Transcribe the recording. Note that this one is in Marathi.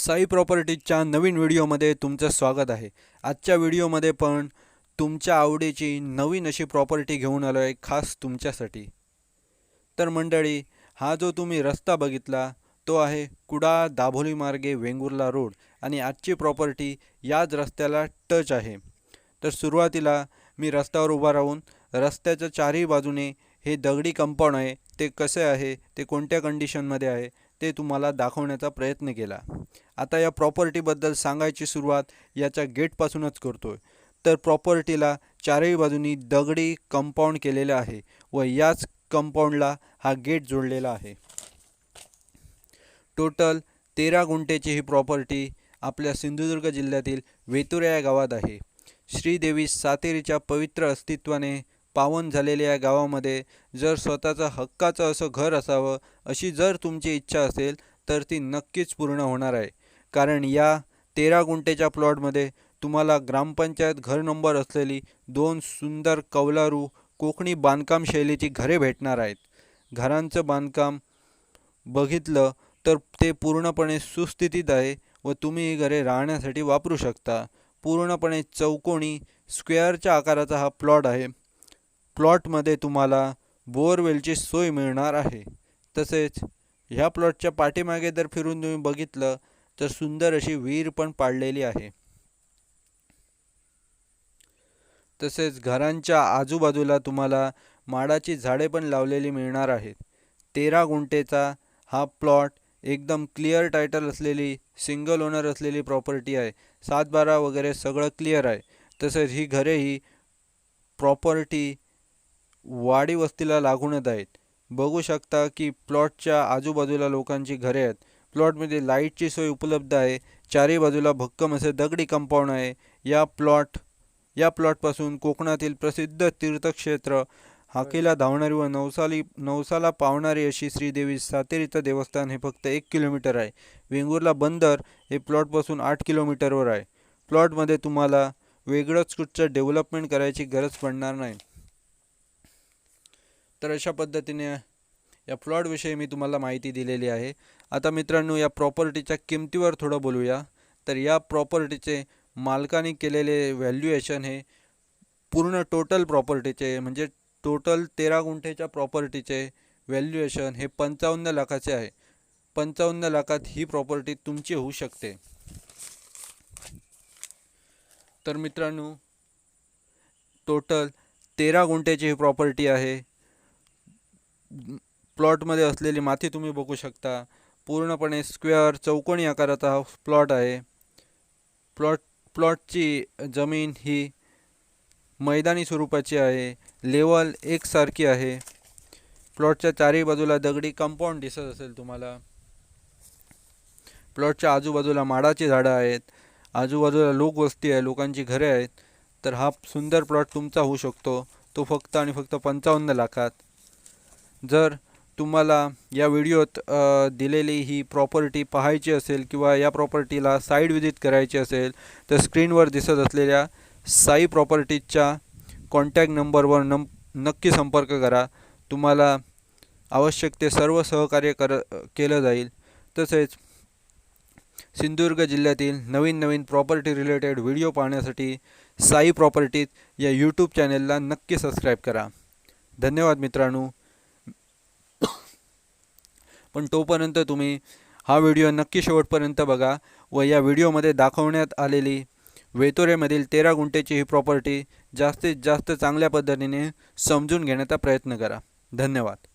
साई प्रॉपर्टीजच्या नवीन व्हिडिओमध्ये तुमचं स्वागत आहे. आजच्या व्हिडिओमध्ये पण तुमच्या आवडीची नवीन अशी प्रॉपर्टी घेऊन आलो आहे खास तुमच्यासाठी. तर मंडळी हा जो तुम्ही रस्ता बघितला तो आहे कुडा दाभोली मार्गे वेंगुर्ला रोड आणि आजची प्रॉपर्टी याच रस्त्याला टच आहे. तर सुरुवातीला मी रस्त्यावर उभा राहून रस्त्याच्या चारही बाजूने हे दगडी कंपाऊंड आहे ते कसे आहे ते कोणत्या कंडिशनमध्ये आहे ते तुम्हाला दाखवण्याचा प्रयत्न केला. आता या प्रॉपर्टीबद्दल सांगायची सुरुवात याच्या गेटपासूनच करतोय. तर प्रॉपर्टीला चारही बाजूनी दगडी कंपाऊंड केलेलं आहे व याच कंपाऊंडला हा गेट जोडलेला आहे. टोटल तेरा गुंठेची ही प्रॉपर्टी आपल्या सिंधुदुर्ग जिल्ह्यातील वेतुरा या गावात आहे. श्रीदेवी सातेरीच्या पवित्र अस्तित्वाने पावन झालेल्या या गावामध्ये जर स्वतःचं हक्काचं असं घर असावं अशी जर तुमची इच्छा असेल तर ती नक्कीच पूर्ण होणार आहे. कारण या तेरा गुंठेच्या प्लॉटमध्ये तुम्हाला ग्रामपंचायत घर नंबर असलेली दोन सुंदर कौलारू कोकणी बांधकाम शैलीची घरे भेटणार आहेत. घरांचं बांधकाम बघितलं तर ते पूर्णपणे सुस्थितीत आहे व तुम्ही ही घरे राहण्यासाठी वापरू शकता. पूर्णपणे चौकोनी स्क्वेअरच्या आकाराचा हा प्लॉट आहे. प्लॉटमध्ये तुम्हाला बोअरवेलची सोय मिळणार आहे. तसेच ह्या प्लॉटच्या पाठीमागे जर फिरून तुम्ही बघितलं तर सुंदर अशी विहीर पण पाडलेली आहे. तसेच घरांच्या आजूबाजूला तुम्हाला माडाची झाडे पण लावलेली मिळणार आहेत. तेरा गुंठेचा हा प्लॉट एकदम क्लिअर टायटल असलेली सिंगल ओनर असलेली प्रॉपर्टी आहे. सात बारा वगैरे सगळं क्लिअर आहे. तसेच ही घरे ही प्रॉपर्टी वाडी वस्तीला लागूनच आहेत. बघू शकता की प्लॉटच्या आजूबाजूला लोकांची घरे आहेत. प्लॉटमध्ये लाईटची सोय उपलब्ध आहे. चारही बाजूला भक्कम असे दगडी कंपाऊंड आहे. या प्लॉट या प्लॉटपासून कोकणातील प्रसिद्ध तीर्थक्षेत्र हाकेला धावणारी व नवसाली नवसाला पावणारी अशी श्रीदेवी सातेरीचं देवस्थान हे फक्त एक किलोमीटर आहे. वेंगुर्ला बंदर हे प्लॉटपासून आठ किलोमीटरवर आहे. प्लॉटमध्ये तुम्हाला वेगळंच कुठचं डेव्हलपमेंट करायची गरज पडणार नाही. तर अशा पद्धतीने या प्लॉटविषयी मी तुम्हाला माहिती दिलेली आहे. आता मित्रांनो या प्रॉपर्टीच्या किमतीवर थोडं बोलूया. तर या प्रॉपर्टीचे मालकाने केलेले व्हॅल्युएशन हे पूर्ण टोटल प्रॉपर्टीचे म्हणजे टोटल तेरा गुंठेच्या प्रॉपर्टीचे व्हॅल्युएशन हे पंचावन्न लाखाचे आहे. पंचावन्न लाखात ही प्रॉपर्टी तुमची होऊ शकते. तर मित्रांनो टोटल तेरा गुंठेची ही प्रॉपर्टी आहे. प्लॉटमध्ये असलेली माती तुम्ही बघू शकता. पूर्णपणे स्क्वेअर चौकोनी आकाराचा हा प्लॉट आहे. प्लॉट प्लॉटची जमीन ही मैदानी स्वरूपाची आहे. लेवल एकसारखी आहे. प्लॉटच्या चारही बाजूला दगडी कंपाऊंड दिसत असेल तुम्हाला. प्लॉटच्या आजूबाजूला माडाची झाडं आहेत. आजूबाजूला लोकवस्ती आहे लोकांची घरे आहेत. तर हा सुंदर प्लॉट तुमचा होऊ शकतो. तो फक्त आणि फक्त पंचावन्न लाखात. जर तुम्हाला या व्हिडिओत दिलेली ही प्रॉपर्टी पाहायची असेल किंवा या प्रॉपर्टीला साईड विजिट करायची असेल तर स्क्रीनवर दिसत असलेल्या साई प्रॉपर्टीजच्या कॉन्टॅक्ट नंबरवर नम नक्की संपर्क करा. तुम्हाला आवश्यक ते सर्व सहकार्य कर केलं जाईल. तसेच सिंधुदुर्ग जिल्ह्यातील नवीन नवीन प्रॉपर्टी रिलेटेड व्हिडिओ पाहण्यासाठी साई प्रॉपर्टीज या यूट्यूब चॅनेलला नक्की सबस्क्राईब करा. धन्यवाद मित्रांनो. पण तोपर्यंत तुम्ही हा व्हिडिओ नक्की शेवटपर्यंत बघा व या व्हिडिओमध्ये दाखवण्यात आलेली वेतोरेमधील तेरा गुंठेची ही प्रॉपर्टी जास्तीत जास्त चांगल्या पद्धतीने समजून घेण्याचा प्रयत्न करा. धन्यवाद.